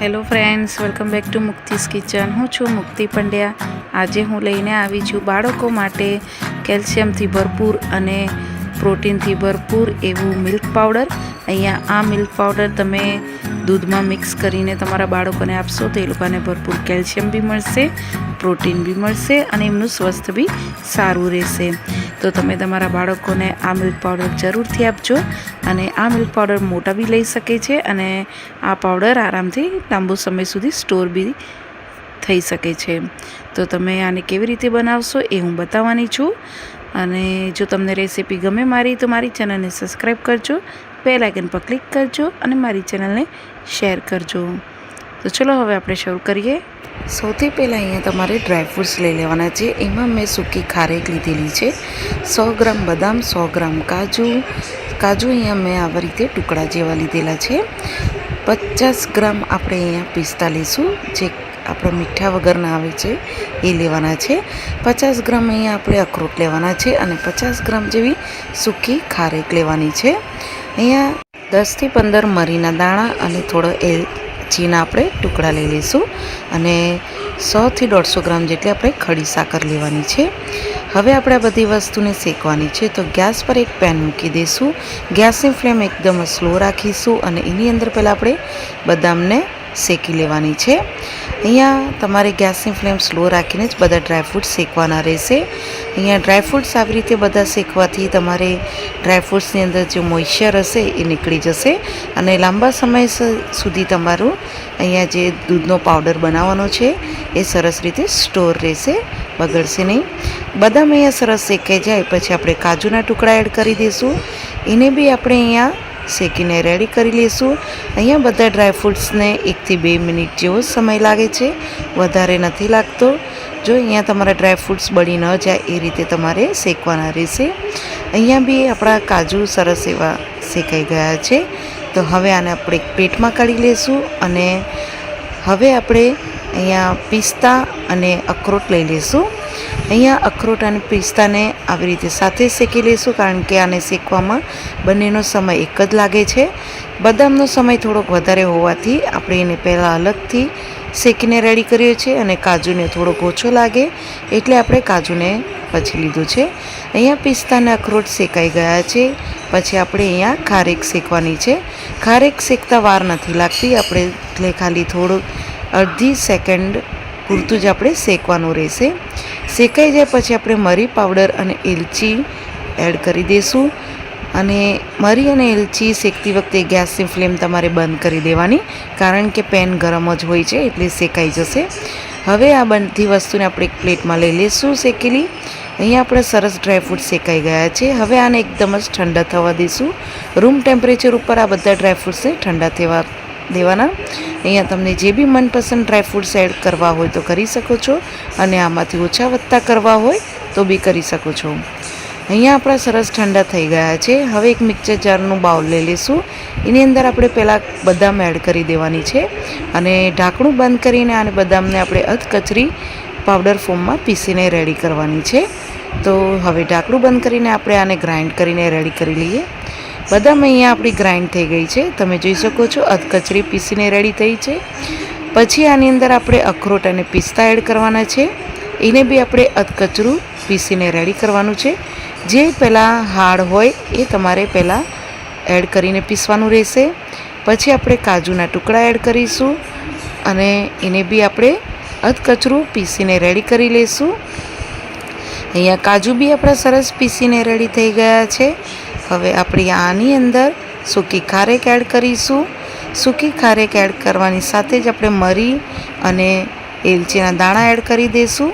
Hello friends, welcome back to મુક્તિસ kitchen. હું છું મુક્તિ પંડ્યા. આજે હું લઈને આવી છું બાળકો માટે કેલ્શિયમથી ભરપૂર અને પ્રોટીનથી ભરપૂર એવું મિલ્ક પાવડર. અહીંયા આ મિલ્ક પાવડર તમે દૂધમાં મિક્સ કરીને તમારા બાળકોને આપશો તો એ લોકોને ભરપૂર કેલ્શિયમ બી મળશે, પ્રોટીન બી મળશે અને એમનું સ્વસ્થ બી સારું રહેશે. તો તમે તમારા બાળકોને આ મિલ્ક પાવડર જરૂરથી આપજો અને આ મિલ્ક પાવડર મોટા બી લઈ શકે છે અને આ પાવડર આરામથી લાંબો સમય સુધી સ્ટોર બી થઈ શકે છે. તો તમે આને કેવી રીતે બનાવશો એ હું બતાવવાની છું અને જો તમને રેસીપી ગમે મારી તો મારી ચેનલને સબસ્ક્રાઈબ કરજો. બેલ આઇકન પર ક્લિક કરજો અને મારી ચેનલને શેર કરજો. તો ચલો હવે આપણે શરૂ કરીએ. સૌથી પહેલાં અહીંયા તમારે ડ્રાયફ્રૂટ્સ લઈ લેવાના છે. એમાં મેં સૂકી ખારેક લીધેલી છે. સો ગ્રામ બદામ, સો ગ્રામ કાજુ. કાજુ અહીંયા મેં આવા રીતે ટુકડા જેવા લીધેલા છે. પચાસ ગ્રામ આપણે અહીંયા પિસ્તા લઈશું જે આપણા મીઠા વગરના આવે છે, એ લેવાના છે. પચાસ ગ્રામ અહીંયા આપણે અખરોટ લેવાના છે અને પચાસ ગ્રામ જેવી સૂકી ખારેક લેવાની છે. અહીંયા દસથી પંદર મરીના દાણા અને થોડો એલચીના આપણે ટુકડા લઈ લઈશું અને સોથી દોઢસો ગ્રામ જેટલી આપણે ખડી સાકર લેવાની છે. હવે આપણે આ બધી વસ્તુને શેકવાની છે તો ગેસ પર એક પેન મૂકી દઈશું. ગેસની ફ્લેમ એકદમ સ્લો રાખીશું અને એની અંદર પહેલાં આપણે બદામને શેકી લેવાની છે. અહીંયા તમારે ગેસની ફ્લેમ સ્લો રાખીને જ બધા ડ્રાયફ્રૂટ્સ શેકવાના રહેશે. અહીંયા ડ્રાયફ્રૂટ્સ આવી રીતે બધા શેકવાથી તમારે ડ્રાયફ્રૂટ્સની અંદર જે મોઇશ્ચર હશે એ નીકળી જશે અને લાંબા સમય સુધી તમારું અહીંયા જે દૂધનો પાવડર બનાવવાનો છે એ સરસ રીતે સ્ટોર રહેશે, બગડશે નહીં. બદામ અહીંયા સરસ શેકાઈ જાય, પછી આપણે કાજુના ટુકડા એડ કરી દઈશું. એને બી આપણે અહીંયા શેકીને રેડી કરી લઈશું. અહીંયા બધા ડ્રાયફ્રૂટ્સને એકથી બે મિનિટ જેવો સમય લાગે છે. વધારે નથી લાગતો. જો અહીંયા તમારા ડ્રાયફ્રૂટ્સ બળી ન જાય એ રીતે તમારે શેકવાના રહેશે. અહીંયા બી આપણા કાજુ સરસ એવા શેકાઈ ગયા છે. તો હવે આને આપણે એક પ્લેટમાં કાઢી લઈશું અને હવે આપણે અહીંયા પિસ્તા અને અખરોટ લઈ લઈશું. અહીંયા અખરોટ અને પિસ્તાને આવી રીતે સાથે શેકી લઈશું કારણ કે આને શેકવામાં બંનેનો સમય એક જ લાગે છે. બદામનો સમય થોડોક વધારે હોવાથી આપણે એને પહેલાં અલગથી શેકીને રેડી કર્યો છે અને કાજુને થોડોક ઓછો લાગે એટલે આપણે કાજુને પછી લીધું છે. અહીંયા પિસ્તાને અખરોટ શેકાઈ ગયા છે. પછી આપણે અહીંયા ખારેક શેકવાની છે. ખારેક શેકતા વાર નથી લાગતી. આપણે એટલે ખાલી થોડુંક અડધી સેકન્ડ પૂરતું જ આપણે શેકવાનું રહેશે. શેકાઈ જાય પછી આપણે મરી, પાવડર અને એલચી એડ કરી દઈશું અને મરી અને એલચી શેકતી વખતે ગેસની ફ્લેમ તમારે બંધ કરી દેવાની, કારણ કે પેન ગરમ જ હોય છે એટલે શેકાઈ જશે. હવે આ બધી વસ્તુને આપણે એક પ્લેટમાં લઈ લઈશું શેકેલી. અહીંયા આપણે સરસ ડ્રાયફ્રૂટ શેકાઈ ગયા છે. હવે આને એકદમ જ ઠંડા થવા દઈશું રૂમ ટેમ્પરેચર ઉપર આ બધા ડ્રાયફ્રૂટ્સને ઠંડા થવા દેવાના. અહીંયા તમને જે બી મનપસંદ ડ્રાયફ્રૂટ્સ એડ કરવા હોય તો કરી શકો છો અને આમાંથી ઓછા વધતા કરવા હોય તો બી કરી શકો છો. અહીંયા આપણા સરસ ઠંડા થઈ ગયા છે. હવે એક મિક્સર જારનું બાઉલ લઈ લઈશું એની અંદર આપણે પહેલાં બદામ એડ કરી દેવાની છે અને ઢાંકણું બંધ કરીને આને બદામને આપણે અધકચરી પાવડર ફોર્મમાં પીસીને રેડી કરવાની છે. તો હવે ઢાંકણું બંધ કરીને આપણે આને ગ્રાઇન્ડ કરીને રેડી કરી લઈએ. બદામ અહીંયા આપણી ગ્રાઇન્ડ થઈ ગઈ છે. તમે જોઈ શકો છો અધકચરી પીસીને રેડી થઈ છે. પછી આની અંદર આપણે અખરોટ અને પિસ્તા એડ કરવાના છે. એને બી આપણે અધકચરું પીસીને રેડી કરવાનું છે. જે પહેલાં હાડ હોય એ તમારે પહેલાં એડ કરીને પીસવાનું રહેશે. પછી આપણે કાજુના ટુકડા એડ કરીશું અને એને બી આપણે અધકચરું પીસીને રેડી કરી લઈશું અહીંયા કાજુ બી આપણા સરસ પીસીને રેડી થઈ ગયા છે. હવે આપણે આની અંદર સૂકી ખારેક એડ કરીશું. સૂકી ખારેક એડ કરવાની સાથે જ આપણે મરી અને એલચીના દાણા એડ કરી દઈશું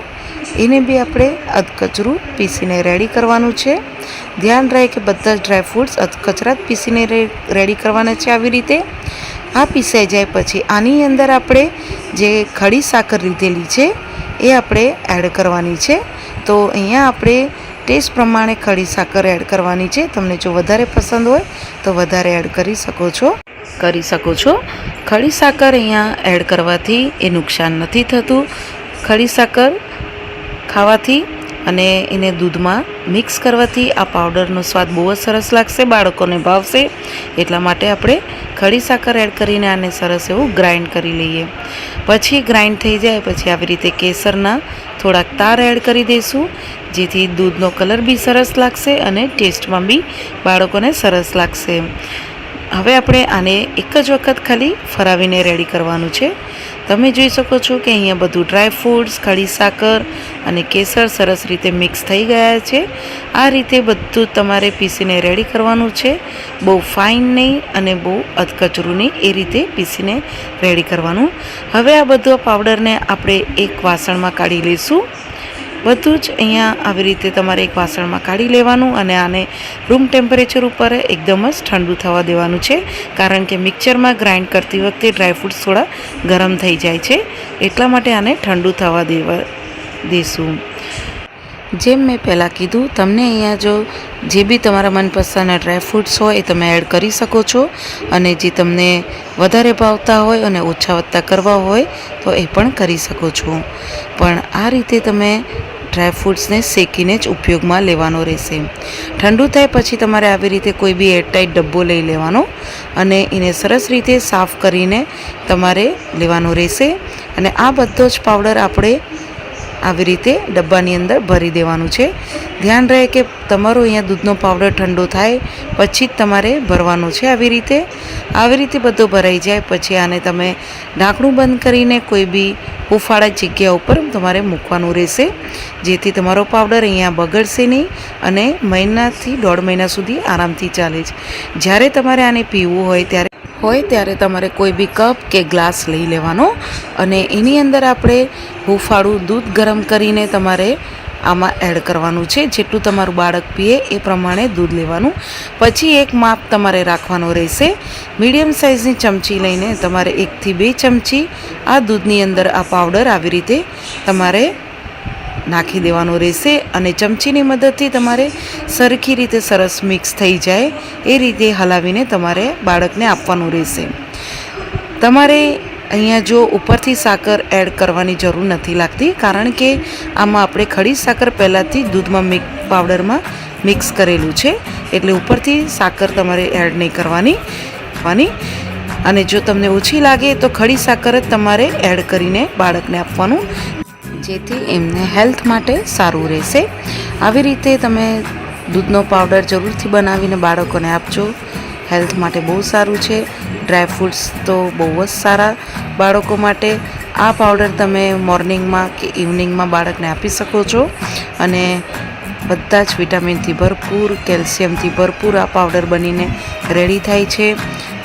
એને બી આપણે અધકચરું પીસીને રેડી કરવાનું છે. ધ્યાન રહે કે બધા જ ડ્રાયફ્રૂટ્સ અધકચરા જ પીસીને રેડી કરવાના છે આવી રીતે. આ પીસાઈ જાય પછી આની અંદર આપણે જે ખડી સાકર લીધેલી છે, એ આપણે એડ કરવાની છે. તો અહીંયા આપણે ટેસ્ટ પ્રમાણે ખડી સાકર એડ કરવાની છે. તમને જો વધારે પસંદ હોય તો વધારે એડ કરી શકો છો. કરી શકો છો. ખડી સાકર અહીંયા એડ કરવાથી એ નુકસાન નથી થતું. ખડી સાકર ખાવાથી અને એને દૂધમાં મિક્સ કરવાથી આ પાવડરનો સ્વાદ બહુ જ સરસ લાગશે, બાળકોને ભાવશે. એટલા માટે આપણે ખડી સાકર એડ કરીને આને સરસ એવું ગ્રાઇન્ડ કરી લઈએ. પછી ગ્રાઇન્ડ થઈ જાય પછી આવી રીતે કેસરના થોડાક તાર એડ કરી દઈશું, જેથી દૂધનો કલર બી સરસ લાગશે અને ટેસ્ટમાં બી બાળકોને સરસ લાગશે. હવે આપણે આને એક જ વખત ખાલી ફરાવીને રેડી કરવાનું છે. તમે જોઈ શકો છો કે અહીંયા બધું ડ્રાય ફ્રૂટ્સ ખડી સાકર અને કેસર સરસ રીતે મિક્સ થઈ ગયા છે. આ રીતે બધું તમારે પીસીને રેડી કરવાનું છે. બહુ ફાઇન નહીં અને બહુ અધકચરું નહીં એ રીતે પીસીને રેડી કરવાનું. હવે આ બધું પાવડરને આપણે એક વાસણમાં કાઢી લઈશું. બધું જ અહીંયા આવી રીતે તમારે એક વાસણમાં કાઢી લેવાનું અને આને રૂમ ટેમ્પરેચર ઉપર એકદમ જ ઠંડુ થવા દેવાનું છે. કારણ કે મિક્સરમાં ગ્રાઇન્ડ કરતી વખતે ડ્રાયફ્રૂટ્સ થોડા ગરમ થઈ જાય છે. એટલા માટે આને ઠંડુ થવા દેવા દઈશું જેમ મેં પહેલાં કીધું, તમને અહીંયા જો જે બી તમારા મનપસંદના ડ્રાયફ્રૂટ્સ હોય એ તમે એડ કરી શકો છો અને જે તમને વધારે ભાવતા હોય અને ઓછા વત્તા કરવા હોય તો એ પણ કરી શકો છો. પણ આ રીતે તમે ડ્રાયફ્રૂટ્સને શેકીને જ ઉપયોગમાં લેવાનો રહેશે. ઠંડુ થાય પછી તમારે આવી રીતે કોઈ બી એરટાઈટ ડબ્બો લઈ લેવાનો અને એને સરસ રીતે સાફ કરીને તમારે લેવાનો રહેશે. અને આ બધો જ પાવડર આપણે આવી રીતે ડબ્બાની અંદર ભરી દેવાનું છે. ધ્યાન રહે કે તમારો અહીંયા દૂધનો પાવડર ઠંડો થાય, પછી જ તમારે ભરવાનો છે આવી રીતે. આવી રીતે બધો ભરાઈ જાય, પછી આને તમે ઢાંકણું બંધ કરીને કોઈ બી હુફાળા જગ્યા ઉપર તમારે મૂકવાનું રહેશે. જેથી તમારો પાવડર અહીંયા બગડશે નહીં અને મહિનાથી દોઢ મહિના સુધી આરામથી ચાલે છે. જ્યારે તમારે આને પીવું હોય ત્યારે હોય ત્યારે તમારે કોઈ બી કપ કે ગ્લાસ લઈ લેવાનો. અને એની અંદર આપણે હુંફાળું દૂધ ગરમ કરીને તમારે આમાં એડ કરવાનું છે. જેટલું તમારું બાળક પીએ એ પ્રમાણે દૂધ લેવાનું. પછી એક માપ તમારે રાખવાનો રહેશે. મીડિયમ સાઇઝની ચમચી લઈને તમારે એકથી બે ચમચી આ દૂધની અંદર આ પાવડર આવી રીતે તમારે નાખી દેવાનો રહેશે અને ચમચીની મદદથી તમારે સરખી રીતે સરસ મિક્સ થઈ જાય એ રીતે હલાવીને તમારે બાળકને આપવાનું રહેશે. તમારે અહીંયા જો ઉપરથી સાકર એડ કરવાની જરૂર નથી લાગતી, કારણ કે આમાં આપણે ખડી સાકર પહેલાંથી દૂધમાં મિક પાવડરમાં મિક્સ કરેલું છે, એટલે ઉપરથી સાકર તમારે એડ નહીં કરવાની આપવાની અને જો તમને ઓછી લાગે તો ખડી સાકર જ તમારે એડ કરીને બાળકને આપવાનું. જેથી એમને હેલ્થ માટે સારું રહેશે. આવી રીતે તમે દૂધનો પાવડર જરૂરથી બનાવીને બાળકોને આપજો. હેલ્થ માટે બહુ સારું છે. ડ્રાય ફ્રૂટ્સ તો બહુ જ સારા બાળકો માટે. આ પાવડર તમે મોર્નિંગમાં કે ઇવનિંગમાં બાળકને આપી શકો છો. અને બધા જ વિટામિનથી ભરપૂર, કેલ્શિયમથી ભરપૂર આ પાવડર બનીને રેડી થાય છે.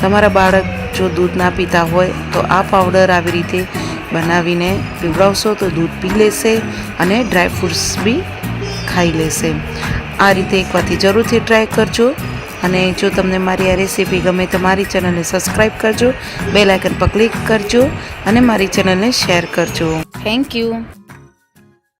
તમારા બાળક જો દૂધ ના પીતા હોય તો આ પાવડર આવી રીતે બનાવીને પીવડાવશો તો દૂધ પી લેશે અને ડ્રાય ફ્રૂટ્સ બી ખાઈ લેશે. આ રીતે એકવારથી જરૂરથી ટ્રાય કરજો અને જો તમને મારી આ રેસીપી ગમે તો મારી ચેનલને સબસ્ક્રાઈબ કરજો બેલ આઇકન પર ક્લિક કરજો અને મારી ચેનલને શેર કરજો. Thank you